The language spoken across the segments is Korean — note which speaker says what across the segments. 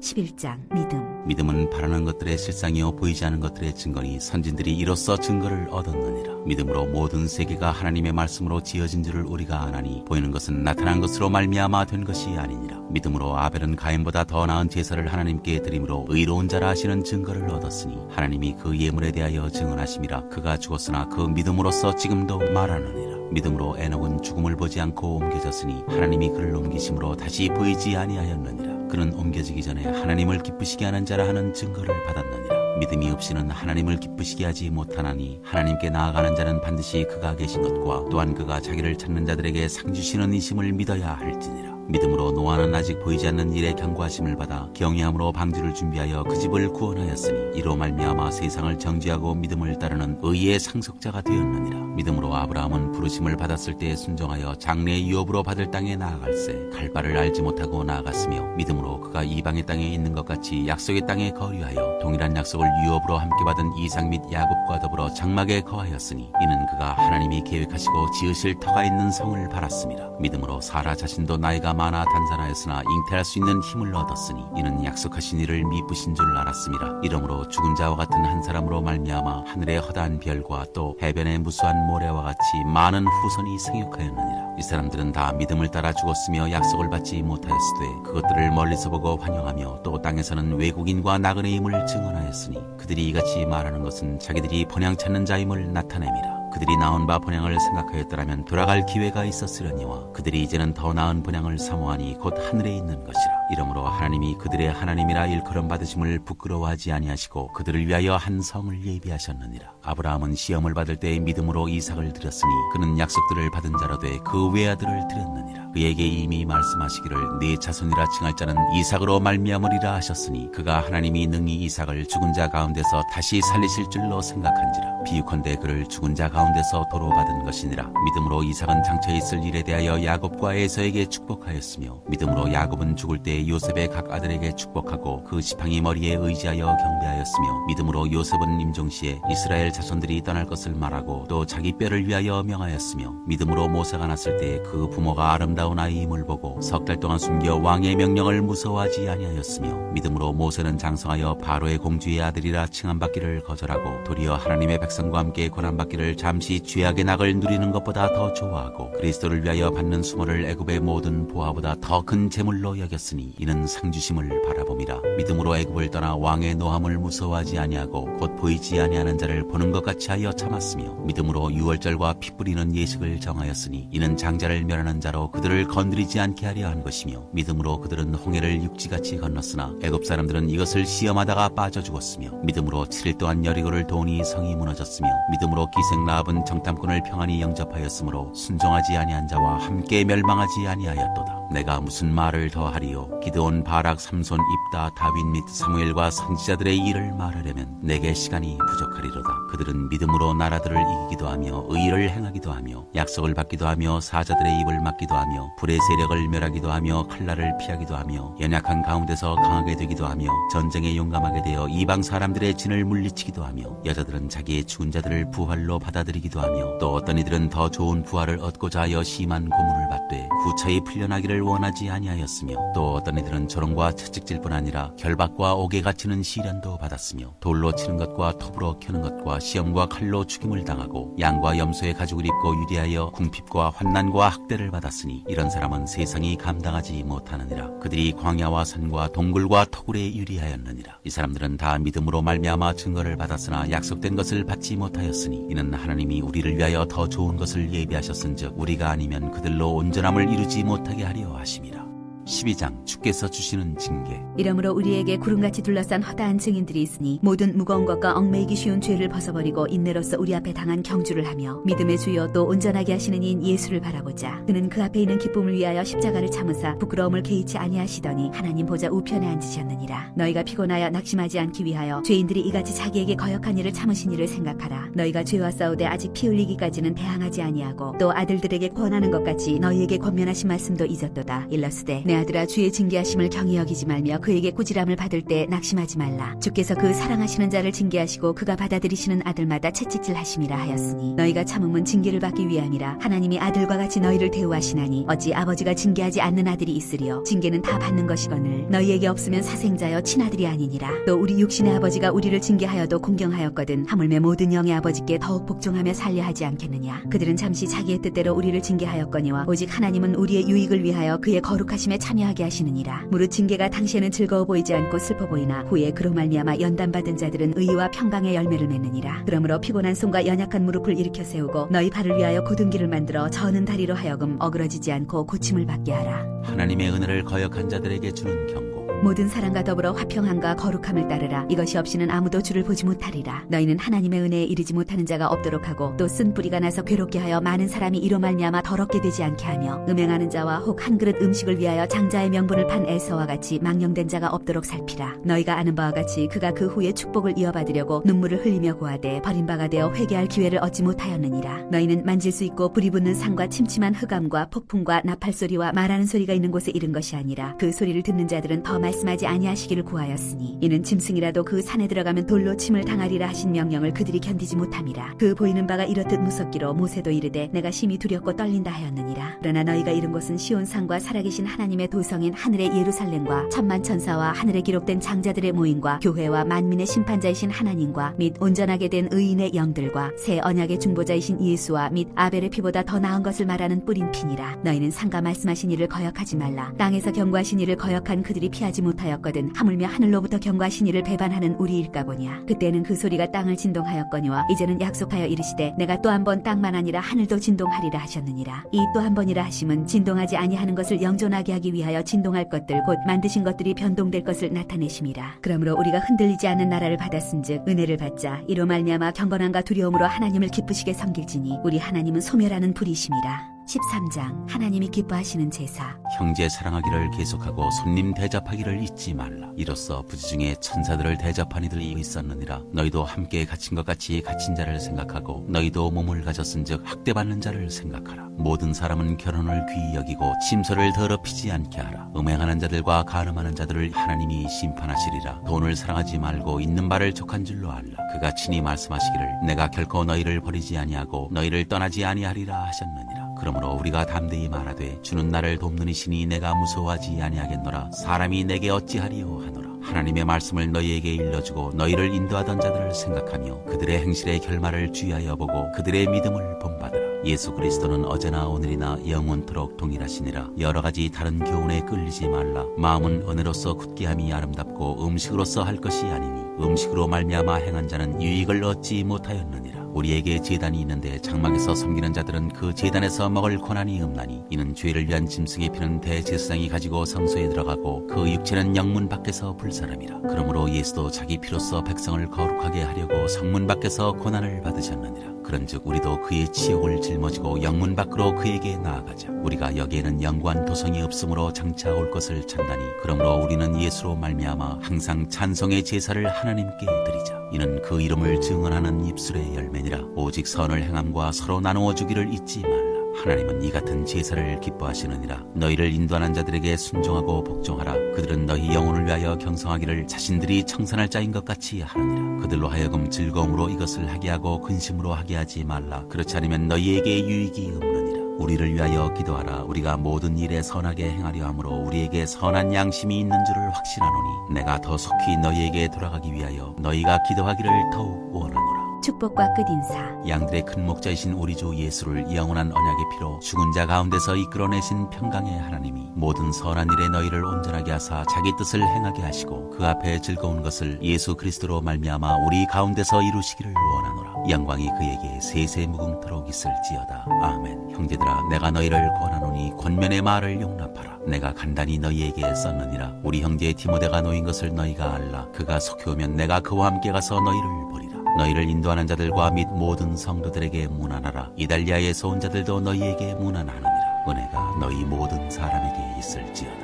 Speaker 1: 11장 믿음.
Speaker 2: 믿음은 바라는 것들의 실상이요 보이지 않는 것들의 증거니 선진들이 이로써 증거를 얻었느니라. 믿음으로 모든 세계가 하나님의 말씀으로 지어진 줄을 우리가 아나니 보이는 것은 나타난 것으로 말미암아 된 것이 아니니라. 믿음으로 아벨은 가인보다 더 나은 제사를 하나님께 드림으로 의로운 자라 하시는 증거를 얻었으니 하나님이 그 예물에 대하여 증언하심이라 그가 죽었으나 그 믿음으로써 지금도 말하느니라. 믿음으로 에녹은 죽음을 보지 않고 옮겨졌으니 하나님이 그를 옮기심으로 다시 보이지 아니하였느니라 그는 옮겨지기 전에 하나님을 기쁘시게 하는 자라 하는 증거를 받았느니라. 믿음이 없이는 하나님을 기쁘시게 하지 못하나니 하나님께 나아가는 자는 반드시 그가 계신 것과 또한 그가 자기를 찾는 자들에게 상 주시는 이심을 믿어야 할지니라 믿음으로 노아는 아직 보이지 않는 일에 경고하심을 받아 경외함으로 방주를 준비하여 그 집을 구원하였으니 이로 말미암아 세상을 정죄하고 믿음을 따르는 의의 상속자가 되었느니라. 믿음으로 아브라함은 부르심을 받았을 때 순종하여 장래 유업으로 받을 땅에 나아갈새 갈 바를 알지 못하고 나아갔으며 믿음으로 그가 이방의 땅에 있는 것 같이 약속의 땅에 거류하여 동일한 약속을 유업으로 함께 받은 이상 및 야곱과 더불어 장막에 거하였으니 이는 그가 하나님이 계획하시고 지으실 터가 있는 성을 바랐습니다. 믿음으로 사라 자신도 나이가 많아 단산하였으나 잉태할 수 있는 힘을 얻었으니 이는 약속하신 이를 미쁘신 줄 알았습니다. 이러므로 죽은 자와 같은 한 사람으로 말미암아 하늘의 허다한 별과 또 해변의 무수한 모래와 같이 많은 후손이 생육하였느니라. 이 사람들은 다 믿음을 따라 죽었으며 약속을 받지 못하였으되 그것들을 멀리서 보고 환영하며 또 땅에서는 외국인과 나그네임을 증언하였으니 그들이 이같이 말하는 것은 자기들이 번양 찾는 자임을 나타냄이라. 그들이 나온 바 번양을 생각하였더라면 돌아갈 기회가 있었으려니와 그들이 이제는 더 나은 번양을 사모하니 곧 하늘에 있는 것이라. 이러므로 하나님이 그들의 하나님이라 일컬음 받으심을 부끄러워하지 아니하시고 그들을 위하여 한 성을 예비하셨느니라 아브라함은 시험을 받을 때의 믿음으로 이삭을 드렸으니 그는 약속들을 받은 자로 돼그 외아들을 드렸느니라. 그에게 이미 말씀하시기를 네 자손이라 칭할 자는 이삭으로 말미암으리라 하셨으니 그가 하나님이 능히 이삭을 죽은 자 가운데서 다시 살리실 줄로 생각한지라. 비유컨대 그를 죽은 자 가운데서 도로 받은 것이니라. 믿음으로 이삭은 장차 있을 일에 대하여 야곱과 에서에게 축복하였으며 믿음으로 야곱은 죽을 때 요셉의 각 아들에게 축복하고 그 지팡이 머리에 의지하여 경배하였으며 믿음으로 요셉은 임종시에 이스라엘 자손들이 떠날 것을 말하고 또 자기 뼈를 위하여 명하였으며 믿음으로 모세가 났을 때그 부모가 아름다운 아이임을 보고 석 달 동안 숨겨 왕의 명령을 무서워하지 아니하였으며 믿음으로 모세는 장성하여 바로의 공주의 아들이라 칭함받기를 거절하고 도리어 하나님의 백성과 함께 고난받기를 잠시 죄악의 낙을 누리는 것보다 더 좋아하고 그리스도를 위하여 받는 수모를 애굽의 모든 보화보다 더 큰 재물로 여겼으니 이는 상주심을 바라봄이라 믿음으로 애굽을 떠나 왕의 노함을 무서워하지 아니하고 곧 보이지 아니하는 자를 보는 것 같이 하여 참았으며 믿음으로 유월절과 피 뿌리는 예식을 정하였으니 이는 장자를 멸하는 자로 그들을 건드리지 않게 하려 한 것이며 믿음으로 그들은 홍해를 육지같이 건넜으나 애굽 사람들은 이것을 시험하다가 빠져 죽었으며 믿음으로 7일 동안 여리고를 도니 성이 무너졌으며 믿음으로 기생 라합은 정탐꾼을 평안히 영접하였으므로 순종하지 아니한 자와 함께 멸망하지 아니하였도다 내가 무슨 말을 더하리요? 기드온 바락 삼손 입다 다윗 및 사무엘과 선지자들의 일을 말하려면 내게 시간이 부족하리로다. 그들은 믿음으로 나라들을 이기기도 하며 의를 행하기도 하며 약속을 받기도 하며 사자들의 입을 막기도 하며 불의 세력을 멸하기도 하며 칼날을 피하기도 하며 연약한 가운데서 강하게 되기도 하며 전쟁에 용감하게 되어 이방 사람들의 진을 물리치기도 하며 여자들은 자기의 죽은 자들을 부활로 받아들이기도 하며 또 어떤 이들은 더 좋은 부활을 얻고자 하여 심한 고문을 받되 구차히 풀려나기를 원하지 아니하였으며 또 어떤 이들은 조롱과 채찍질뿐 아니라 결박과 옥에 갇히는 시련도 받았으며 돌로 치는 것과 톱으로 켜는 것과 시험과 칼로 죽임을 당하고 양과 염소의 가죽을 입고 유리하여 궁핍과 환난과 학대를 받았으니 이런 사람은 세상이 감당하지 못하느니라. 그들이 광야와 산과 동굴과 토굴에 유리하였느니라. 이 사람들은 다 믿음으로 말미암아 증거를 받았으나 약속된 것을 받지 못하였으니 이는 하나님이 우리를 위하여 더 좋은 것을 예비하셨은즉 우리가 아니면 그들로 온전함을 이루지 못하게 하려 하심이라 12장 주께서 주시는 징계.
Speaker 1: 이러므로 우리에게 구름같이 둘러싼 허다한 증인들이 있으니 모든 무거운 것과 얽매이기 쉬운 죄를 벗어버리고 인내로서 우리 앞에 당한 경주를 하며 믿음의 주여 또 온전하게 하시는 이인 예수를 바라보자. 그는 그 앞에 있는 기쁨을 위하여 십자가를 참으사 부끄러움을 개의치 아니하시더니 하나님 보좌 우편에 앉으셨느니라. 너희가 피곤하여 낙심하지 않기 위하여 죄인들이 이같이 자기에게 거역한 일을 참으신 일을 생각하라. 너희가 죄와 싸우되 아직 피 흘리기까지는 대항하지 아니하고 또 아들들에게 권하는 것 같이 너희에게 권면하신 말씀도 잊었도다. 일러스되 내 아들아 주의 징계하심을 경히 여기지 말며 그에게 꾸지람을 받을 때 낙심하지 말라. 주께서 그 사랑하시는 자를 징계하시고 그가 받아들이시는 아들마다 채찍질 하심이라 하였으니 너희가 참음은 징계를 받기 위함이라. 하나님이 아들과 같이 너희를 대우하시나니 어찌 아버지가 징계하지 않는 아들이 있으리요? 징계는 다 받는 것이거늘 너희에게 없으면 사생자여 친아들이 아니니라. 또 우리 육신의 아버지가 우리를 징계하여도 공경하였거든 하물며 모든 영의 아버지께 더욱 복종하며 살려 하지 않겠느냐? 그들은 잠시 자기의 뜻대로 우리를 징계하였거니와 오직 하나님은 우리의 유익을 위하여 그의 거룩하심에 참여하게 하시느니라. 무릇 징계가 당시에는 즐거워 보이지 않고 슬퍼 보이나 후에 그로 말미암아 연단받은 자들은 의와 평강의 열매를 맺느니라. 그러므로 피곤한 손과 연약한 무릎을 일으켜 세우고 너희 발을 위하여 길을 만들어 저는 다리로 하여금 어그러지지 않고 고침을 받게 하라.
Speaker 2: 하나님의 은혜를 거역한 자들에게 주는 경고.
Speaker 1: 모든 사람과 더불어 화평함과 거룩함을 따르라. 이것이 없이는 아무도 주를 보지 못하리라. 너희는 하나님의 은혜에 이르지 못하는 자가 없도록 하고 또 쓴 뿌리가 나서 괴롭게 하여 많은 사람이 이로 말미암아 더럽게 되지 않게 하며 음행하는 자와 혹 한 그릇 음식을 위하여 장자의 명분을 판 에서와 같이 망령된 자가 없도록 살피라. 너희가 아는 바와 같이 그가 그 후에 축복을 이어받으려고 눈물을 흘리며 고하되 버림바가 되어 회개할 기회를 얻지 못하였느니라. 너희는 만질 수 있고 불이 붙는 산과 침침한 흑암과 폭풍과 나팔 소리와 말하는 소리가 있는 곳에 이른 것이 아니라 그 소리를 듣는 자들은 더 말씀하지 아니하시기를 구하였으니 이는 짐승이라도 그 산에 들어가면 돌로 침을 당하리라 하신 명령을 그들이 견디지 못함이라. 그 보이는 바가 이렇듯 무섭기로 모세도 이르되 내가 심히 두렵고 떨린다 하였느니라. 그러나 너희가 이른 곳은 시온 산과 살아계신 하나님의 도성인 하늘의 예루살렘과 천만 천사와 하늘에 기록된 장자들의 모임과 교회와 만민의 심판자이신 하나님과 및 온전하게 된 의인의 영들과 새 언약의 중보자이신 예수와 및 아벨의 피보다 더 나은 것을 말하는 뿌린 피니라. 너희는 상가 말씀하신 이를 거역하지 말라. 땅에서 경고하신 이를 거역한 그들이 피하지 못하였거든 하물며 하늘로부터 경고하신 이를 배반하는 우리일까 보냐. 그때는 그 소리가 땅을 진동하였거니와 이제는 약속하여 이르시되 내가 또 한 번 땅만 아니라 하늘도 진동하리라 하셨느니라. 이 또 한 번이라 하심은 진동하지 아니하는 것을 영존하게 하기 위하여 진동할 것들 곧 만드신 것들이 변동될 것을 나타내심이라. 그러므로 우리가 흔들리지 않는 나라를 받았은즉 은혜를 받자 이로 말미암아 경건함과 두려움으로 하나님을 기쁘시게 섬길지니 우리 하나님은 소멸하는 불이심이라 13장 하나님이 기뻐하시는 제사
Speaker 2: 형제 사랑하기를 계속하고 손님 대접하기를 잊지 말라. 이로써 부지 중에 천사들을 대접한 이들이 있었느니라. 너희도 함께 갇힌 것 같이 갇힌 자를 생각하고 너희도 몸을 가졌은즉 학대받는 자를 생각하라. 모든 사람은 결혼을 귀히 여기고 침소를 더럽히지 않게 하라. 음행하는 자들과 가늠하는 자들을 하나님이 심판하시리라. 돈을 사랑하지 말고 있는 바를 족한 줄로 알라. 그가 친히 말씀하시기를 내가 결코 너희를 버리지 아니하고 너희를 떠나지 아니하리라 하셨느니라. 그러므로 우리가 담대히 말하되 주는 나를 돕는 이시니 내가 무서워하지 아니하겠노라. 사람이 내게 어찌하리요 하노라. 하나님의 말씀을 너희에게 일러주고 너희를 인도하던 자들을 생각하며 그들의 행실의 결말을 주의하여 보고 그들의 믿음을 본받으라. 예수 그리스도는 어제나 오늘이나 영원토록 동일하시니라. 여러 가지 다른 교훈에 끌리지 말라. 마음은 은혜로서 굳게함이 아름답고 음식으로서 할 것이 아니니 음식으로 말미암아 행한 자는 유익을 얻지 못하였느니라 우리에게 제단이 있는데 장막에서 섬기는 자들은 그 제단에서 먹을 권한이 없나니 이는 죄를 위한 짐승의 피는 대제사장이 가지고 성소에 들어가고 그 육체는 영문 밖에서 불사람이라. 그러므로 예수도 자기 피로써 백성을 거룩하게 하려고 성문 밖에서 고난을 받으셨느니라 그런즉 우리도 그의 치욕을 짊어지고 영문 밖으로 그에게 나아가자. 우리가 여기에는 영관 도성이 없으므로 장차 올 것을 찾나니 그러므로 우리는 예수로 말미암아 항상 찬송의 제사를 하나님께 드리자. 이는 그 이름을 증언하는 입술의 열매니라. 오직 선을 행함과 서로 나누어 주기를 잊지 말라 하나님은 이 같은 제사를 기뻐하시느니라. 너희를 인도하는 자들에게 순종하고 복종하라. 그들은 너희 영혼을 위하여 경성하기를 자신들이 청산할 자인 것 같이 하느니라. 그들로 하여금 즐거움으로 이것을 하게 하고 근심으로 하게 하지 말라. 그렇지 않으면 너희에게 유익이 없느니라. 우리를 위하여 기도하라. 우리가 모든 일에 선하게 행하려 함으로 우리에게 선한 양심이 있는 줄을 확신하노니 내가 더 속히 너희에게 돌아가기 위하여 너희가 기도하기를 더욱 원하노라
Speaker 1: 축복과 끝인사.
Speaker 2: 양들의 큰 목자이신 우리 주 예수를 영원한 언약의 피로 죽은 자 가운데서 이끌어내신 평강의 하나님이 모든 선한 일에 너희를 온전하게 하사 자기 뜻을 행하게 하시고 그 앞에 즐거운 것을 예수 그리스도로 말미암아 우리 가운데서 이루시기를 원하노라. 영광이 그에게 세세 무궁토록 있을지어다. 아멘. 형제들아 내가 너희를 권하노니 권면의 말을 용납하라. 내가 간단히 너희에게 썼느니라. 우리 형제 디모데가 놓인 것을 너희가 알라. 그가 속히 오면 내가 그와 함께 가서 너희를 보리라 너희를 인도하는 자들과 및 모든 성도들에게 문안하라. 이달리아에서 온 자들도 너희에게 문안하느니라. 은혜가 너희 모든 사람에게 있을지어다.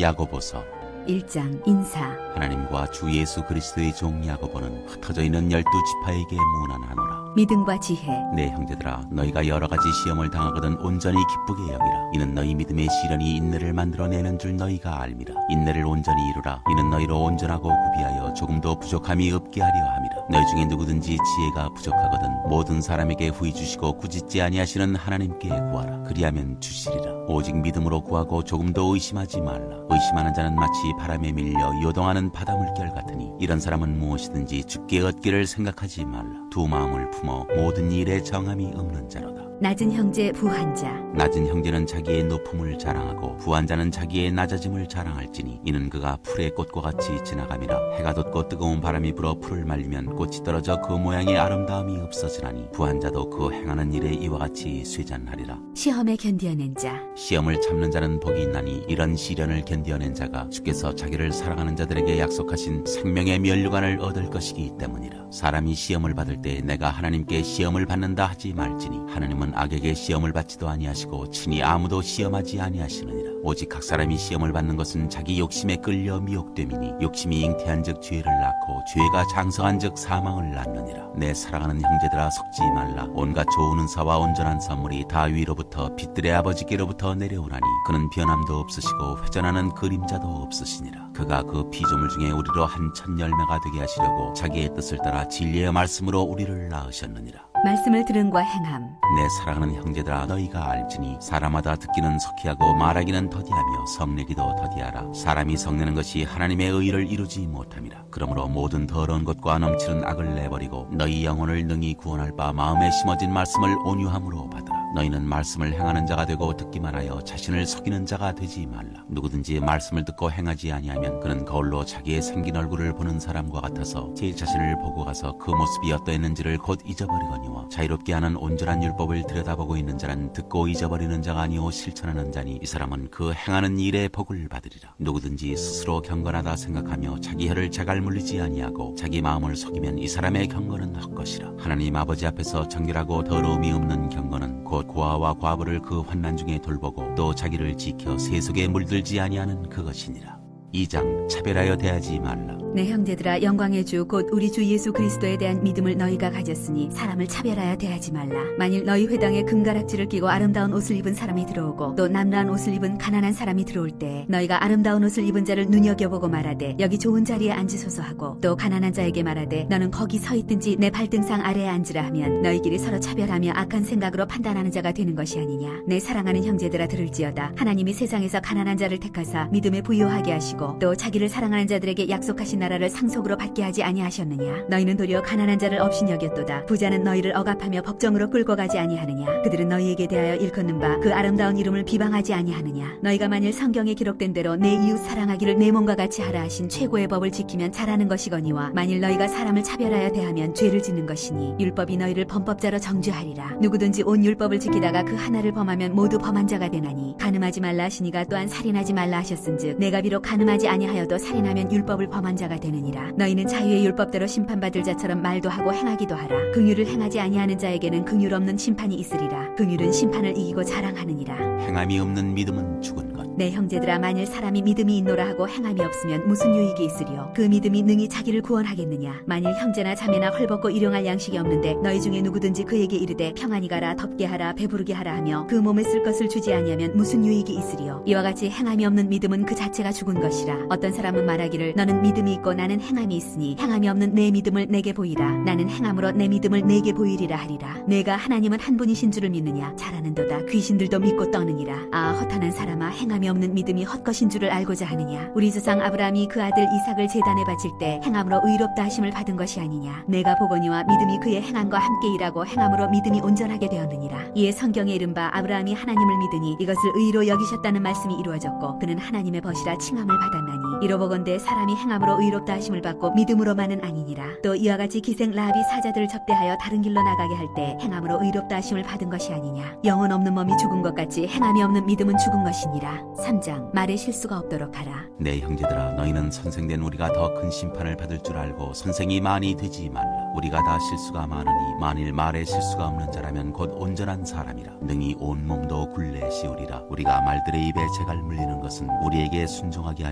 Speaker 2: 야고보서
Speaker 1: 1장 인사
Speaker 2: 하나님과 주 예수 그리스도의 종 야고보는 흩어져 있는 열두 지파에게 문안하노라.
Speaker 1: 믿음과 지혜,
Speaker 2: 내 형제들아 너희가 여러 가지 시험을 당하거든 온전히 기쁘게 여기라. 이는 너희 믿음의 시련이 인내를 만들어내는 줄 너희가 알미라. 인내를 온전히 이루라. 이는 너희로 온전하고 구비하여 조금도 부족함이 없게 하려 함이라. 너희 중에 누구든지 지혜가 부족하거든 모든 사람에게 후히 주시고 꾸짖지 아니하시는 하나님께 구하라. 그리하면 주시리라 오직 믿음으로 구하고 조금도 의심하지 말라. 의심하는 자는 마치 바람에 밀려 요동하는 바다 물결 같으니 이런 사람은 무엇이든지 죽게 얻기를 생각하지 말라. 두 마음을 품어 모든 일에 정함이 없는 자로다
Speaker 1: 낮은 형제 부한 자,
Speaker 2: 낮은 형제는 자기의 높음을 자랑하고 부한 자는 자기의 낮아짐을 자랑할지니 이는 그가 풀의 꽃과 같이 지나감이라 해가 돋고 뜨거운 바람이 불어 풀을 말리면 꽃이 떨어져 그 모양의 아름다움이 없어지나니 부한 자도 그 행하는 일에 이와 같이 쇠잔하리라.
Speaker 1: 시험에 견디어낸 자,
Speaker 2: 시험을 참는 자는 복이 있나니 이런 시련을 견디어낸 자가 주께서 자기를 사랑하는 자들에게 약속하신 생명의 면류관을 얻을 것이기 때문이라. 사람이 시험을 받을 때 내가 하나님께 시험을 받는다 하지 말지니 하나님은 악에게 시험을 받지도 아니하시고 친히 아무도 시험하지 아니하시느니라 오직 각 사람이 시험을 받는 것은 자기 욕심에 끌려 미혹됨이니 욕심이 잉태한 즉 죄를 낳고 죄가 장성한 즉 사망을 낳느니라. 내 사랑하는 형제들아 속지 말라. 온갖 좋은 은사와 온전한 선물이 다 위로부터 빛들의 아버지께로부터 내려오나니 그는 변함도 없으시고 회전하는 그림자도 없으시니라. 그가 그 피조물 중에 우리로 한 천 열매가 되게 하시려고 자기의 뜻을 따라 진리의 말씀으로 우리를 낳으셨느니라.
Speaker 1: 말씀을 들은과 행함,
Speaker 2: 내 사랑하는 형제들아 너희가 알지니 사람마다 듣기는 석희하고 말하기는 더디하며 성내기도 더디하라. 사람이 성내는 것이 하나님의 의를 이루지 못함이라. 그러므로 모든 더러운 것과 넘치는 악을 내버리고 너희 영혼을 능히 구원할 바 마음에 심어진 말씀을 온유함으로 받으라 너희는 말씀을 행하는 자가 되고 듣기만 하여 자신을 속이는 자가 되지 말라. 누구든지 말씀을 듣고 행하지 아니하면 그는 거울로 자기의 생긴 얼굴을 보는 사람과 같아서 제 자신을 보고 가서 그 모습이 어떠했는지를 곧 잊어버리거니와 자유롭게 하는 온전한 율법을 들여다보고 있는 자는 듣고 잊어버리는 자가 아니오 실천하는 자니 이 사람은 그 행하는 일에 복을 받으리라. 누구든지 스스로 경건하다 생각하며 자기 혀를 자갈 물리지 아니하고 자기 마음을 속이면 이 사람의 경건은 헛것이라. 하나님 아버지 앞에서 정결하고 더러움이 없는 경건은 곧 고아와 과부를 그 환난 중에 돌보고 또 자기를 지켜 세속에 물들지 아니하는 그것이니라 2장 차별하여 대하지 말라
Speaker 1: 내 형제들아 영광의 주 곧 우리 주 예수 그리스도에 대한 믿음을 너희가 가졌으니 사람을 차별하여 대하지 말라. 만일 너희 회당에 금가락지를 끼고 아름다운 옷을 입은 사람이 들어오고 또 남라한 옷을 입은 가난한 사람이 들어올 때 너희가 아름다운 옷을 입은 자를 눈여겨보고 말하되 여기 좋은 자리에 앉으소서 하고 또 가난한 자에게 말하되 너는 거기 서 있든지 내 발등상 아래에 앉으라 하면 너희끼리 서로 차별하며 악한 생각으로 판단하는 자가 되는 것이 아니냐. 내 사랑하는 형제들아 들을지어다. 하나님이 세상에서 가난한 자를 택하사 믿음에 부요하게 하시고 또 자기를 사랑하는 자들에게 약속하신 나라를 상속으로 받게 하지 아니하셨느냐? 너희는 도리어 가난한 자를 없이 여겼도다. 부자는 너희를 억압하며 법정으로 끌고 가지 아니하느냐? 그들은 너희에게 대하여 일컫는 바 그 아름다운 이름을 비방하지 아니하느냐? 너희가 만일 성경에 기록된 대로 내 이웃 사랑하기를 내 몸과 같이 하라 하신 최고의 법을 지키면 잘하는 것이거니와 만일 너희가 사람을 차별하여 대하면 죄를 짓는 것이니 율법이 너희를 범법자로 정죄하리라. 누구든지 온 율법을 지키다가 그 하나를 범하면 모두 범한 자가 되나니 간음하지 말라 하시니가 또한 살인하지 말라 하셨은즉 내가 비록 간음하 지 아니하여도 살인하면 율법을 범한 자가 되느니라. 너희는 자유의 율법대로 심판받을 자처럼 말도 하고 행하기도 하라. 긍휼을 행하지 아니하는 자에게는 긍휼 없는 심판이 있으리라. 긍휼은 심판을 이기고 자랑하느니라.
Speaker 2: 행함이 없는 믿음은 죽은 것.
Speaker 1: 내 형제들아 만일 사람이 믿음이 있노라 하고 행함이 없으면 무슨 유익이 있으리요? 그 믿음이 능히 자기를 구원하겠느냐? 만일 형제나 자매나 헐벗고 일용할 양식이 없는데 너희 중에 누구든지 그에게 이르되 평안히 가라 덥게 하라 배부르게 하라 하며 그 몸에 쓸 것을 주지 아니하면 무슨 유익이 있으리요? 이와 같이 행함이 없는 믿음은 그 자체가 죽은 것이 라. 어떤 사람은 말하기를 너는 믿음이 있고 나는 행함이 있으니 행함이 없는 내 믿음을 내게 보이라. 나는 행함으로 내 믿음을 내게 보이리라 하리라. 내가 하나님은 한 분이신 줄을 믿느냐? 잘하는도다. 귀신들도 믿고 떠느니라. 아 허탄한 사람아 행함이 없는 믿음이 헛것인 줄을 알고자 하느냐? 우리 조상 아브라함이 그 아들 이삭을 제단에 바칠 때 행함으로 의롭다 하심을 받은 것이 아니냐? 내가 보거니와 믿음이 그의 행함과 함께 일하고 행함으로 믿음이 온전하게 되었느니라. 이에 성경에 이른바 아브라함이 하나님을 믿으니 이것을 의로 여기셨다는 말씀이 이루어졌고 그는 하나님의 벗이라 칭함을 받았나니 이로보건대 사람이 행함으로 의롭다 하심을 받고 믿음으로만은 아니니라. 또 이와 같이 기생 라합이 사자들을 접대하여 다른 길로 나가게 할 때 행함으로 의롭다 하심을 받은 것이 아니냐. 영혼 없는 몸이 죽은 것 같이 행함이 없는 믿음은 죽은 것이니라. 3장 말에 실수가 없도록 하라.
Speaker 2: 내 형제들아 너희는 선생된 우리가 더 큰 심판을 받을 줄 알고 선생이 많이 되지 말라. 우리가 다 실수가 많으니 만일 말에 실수가 없는 자라면 곧 온전한 사람이라. 능히 온 몸도 굴레 씌우리라. 우리가 말들의 입에 재갈 물리는 것은 우리에게 순종하게 하려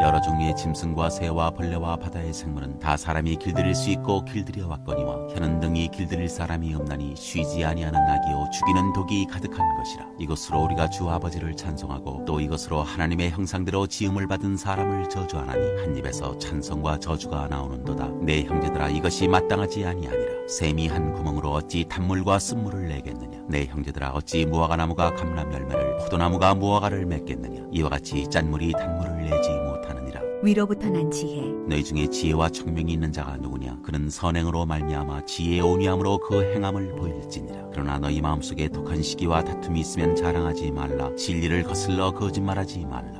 Speaker 2: 여러 종류의 짐승과 새와 벌레와 바다의 생물은 다 사람이 길들일 수 있고 길들여 왔거니와 혀는 등이 길들일 사람이 없나니 쉬지 아니하는 낙이요 죽이는 독이 가득한 것이라. 이것으로 우리가 주 아버지를 찬송하고 또 이것으로 하나님의 형상대로 지음을 받은 사람을 저주하나니 한 입에서 찬송과 저주가 나오는도다. 내 형제들아 이것이 마땅하지 아니하니라. 샘이 한 구멍으로 어찌 단물과 쓴물을 내겠느냐? 내 형제들아 어찌 무화과 나무가 감람 열매를 포도나무가 무화과를 맺겠느냐? 이와 같이 짠물이 단물을 내지
Speaker 1: 위로부터 난 지혜.
Speaker 2: 너희 중에 지혜와 청명이 있는 자가 누구냐? 그는 선행으로 말미암아 지혜의 온유함으로 그 행함을 보일지니라. 그러나 너희 마음속에 독한 시기와 다툼이 있으면 자랑하지 말라. 진리를 거슬러 거짓말하지 말라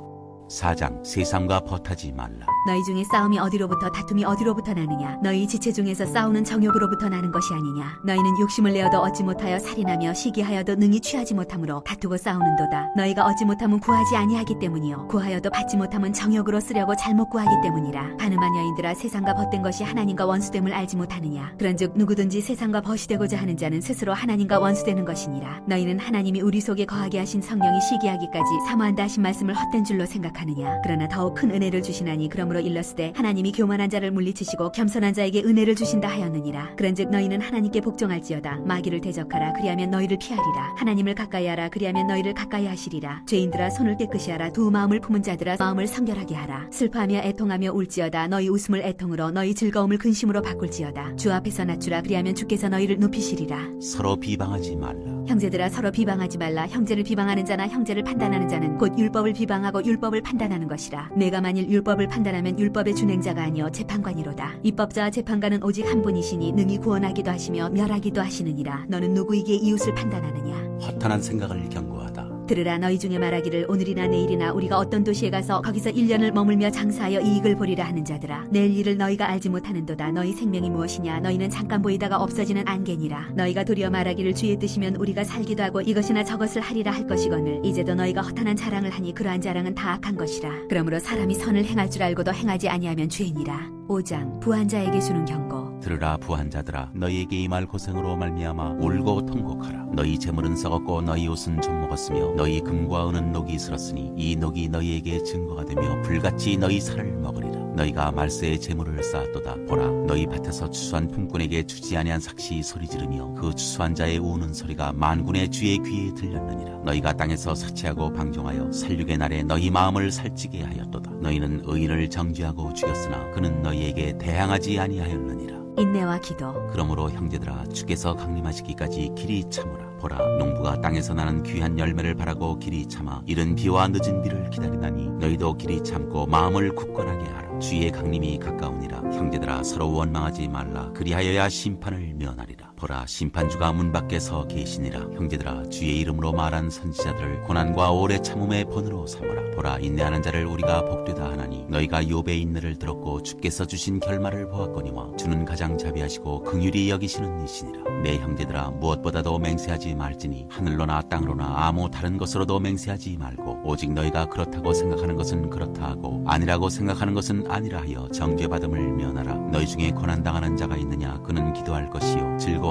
Speaker 2: 4장 세상과 버타지 말라.
Speaker 1: 너희 중에 싸움이 어디로부터 다툼이 어디로부터 나느냐? 너희 지체 중에서 싸우는 정욕으로부터 나는 것이 아니냐? 너희는 욕심을 내어도 얻지 못하여 살인하며 시기하여도 능히 취하지 못함으로 다투고 싸우는도다. 너희가 얻지 못하면 구하지 아니하기 때문이요. 구하여도 받지 못하면 정욕으로 쓰려고 잘못 구하기 때문이라. 가늠한 여인들아 세상과 벗된 것이 하나님과 원수됨을 알지 못하느냐? 그런즉 누구든지 세상과 벗이 되고자 하는 자는 스스로 하나님과 원수되는 것이니라. 너희는 하나님이 우리 속에 거하게 하신 성령이 시기하기까지 사모한다 하신 말씀을 헛된 줄로 생각하 느냐? 그러나 더욱 큰 은혜를 주시나니 그러므로 일렀으되 하나님이 교만한 자를 물리치시고 겸손한 자에게 은혜를 주신다 하였느니라. 그런즉 너희는 하나님께 복종할지어다. 마귀를 대적하라. 그리하면 너희를 피하리라. 하나님을 가까이 하라. 그리하면 너희를 가까이 하시리라. 죄인들아 손을 깨끗이 하라. 두 마음을 품은 자들아 마음을 성결하게 하라. 슬퍼하며 애통하며 울지어다. 너희 웃음을 애통으로 너희 즐거움을 근심으로 바꿀지어다. 주 앞에서 낮추라. 그리하면 주께서 너희를 높이시리라.
Speaker 2: 서로 비방하지 말라.
Speaker 1: 형제들아 서로 비방하지 말라. 형제를 비방하는 자나 형제를 판단하는 자는 곧 율법을 비방하고 율법을 판단하는 것이라. 내가 만일 율법을 판단하면 율법의 준행자가 아니요 재판관이로다. 입법자와 재판관은 오직 한 분이시니 능히 구원하기도 하시며 멸하기도 하시느니라. 너는 누구에게 이웃을 판단하느냐?
Speaker 2: 허탄한 생각을 경고하다.
Speaker 1: 들으라 너희 중에 말하기를 오늘이나 내일이나 우리가 어떤 도시에 가서 거기서 1년을 머물며 장사하여 이익을 보리라 하는 자들아. 내일 일을 너희가 알지 못하는도다. 너희 생명이 무엇이냐? 너희는 잠깐 보이다가 없어지는 안개니라. 너희가 도리어 말하기를 주의 뜻이면 우리가 살기도 하고 이것이나 저것을 하리라 할 것이거늘 이제도 너희가 허탄한 자랑을 하니 그러한 자랑은 다 악한 것이라. 그러므로 사람이 선을 행할 줄 알고도 행하지 아니하면 죄니라. 5장 부한 자에게 주는 경고
Speaker 2: 들으라 부한 자들아. 너희에게 임할 고생으로 말미암아 울고 통곡하라. 너희 재물은 썩었고 너희 옷은 좀 먹었으며 너희 금과 은은 녹이 슬었으니 이 녹이 너희에게 증거가 되며 불같이 너희 살을 먹으리라. 너희가 말세의 재물을 쌓았도다. 보라 너희 밭에서 추수한 품꾼에게 주지 아니한 삭시 소리 지르며 그 추수한 자의 우는 소리가 만군의 주의 귀에 들렸느니라. 너희가 땅에서 사치하고 방종하여 살육의 날에 너희 마음을 살찌게 하였도다. 너희는 의인을 정죄하고 죽였으나 그는 너희에게 대항하지 아니하였느니라
Speaker 1: 인내와 기도.
Speaker 2: 그러므로 형제들아 주께서 강림하시기까지 길이 참으라. 보라 농부가 땅에서 나는 귀한 열매를 바라고 길이 참아 이른 비와 늦은 비를 기다리나니 너희도 길이 참고 마음을 굳건하게 하라. 주의 강림이 가까우니라. 형제들아 서로 원망하지 말라. 그리하여야 심판을 면하리라 보라. 심판주가 문 밖에 서 계시니라. 형제들아 주의 이름으로 말한 선지자들을 고난과 오래 참음의 번으로 삼으라. 보라 인내하는 자를 우리가 복되다 하나니 너희가 욥의 인내를 들었고 주께서 주신 결말을 보았거니와 주는 가장 자비하시고 긍휼히 여기시는 이시니라. 내 형제들아 무엇보다도 맹세하지 말지니 하늘로나 땅으로나 아무 다른 것으로도 맹세하지 말고 오직 너희가 그렇다고 생각하는 것은 그렇다 하고 아니라고 생각하는 것은 아니라 하여 정죄받음을 면하라. 너희 중에 고난당하는 자가 있느냐? 그는 기도할 것이요. 즐거워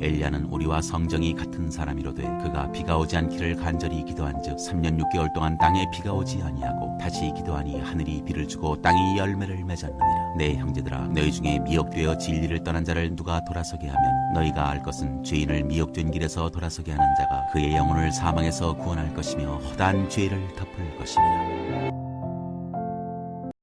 Speaker 2: 엘리야는 우리와 성정이 같은 사람이로되 그가 비가 오지 않기를 간절히 기도한즉 3년 6개월 동안 땅에 비가 오지 아니하고 다시 기도하니 하늘이 비를 주고 땅이 열매를 맺었느니라. 내 형제들아 너희 중에 미혹되어 진리를 떠난 자를 누가 돌아서게 하면 너희가 알 것은 죄인을 미혹된 길에서 돌아서게 하는 자가 그의 영혼을 사망에서 구원할 것이며 허다한 죄를 덮을 것이니라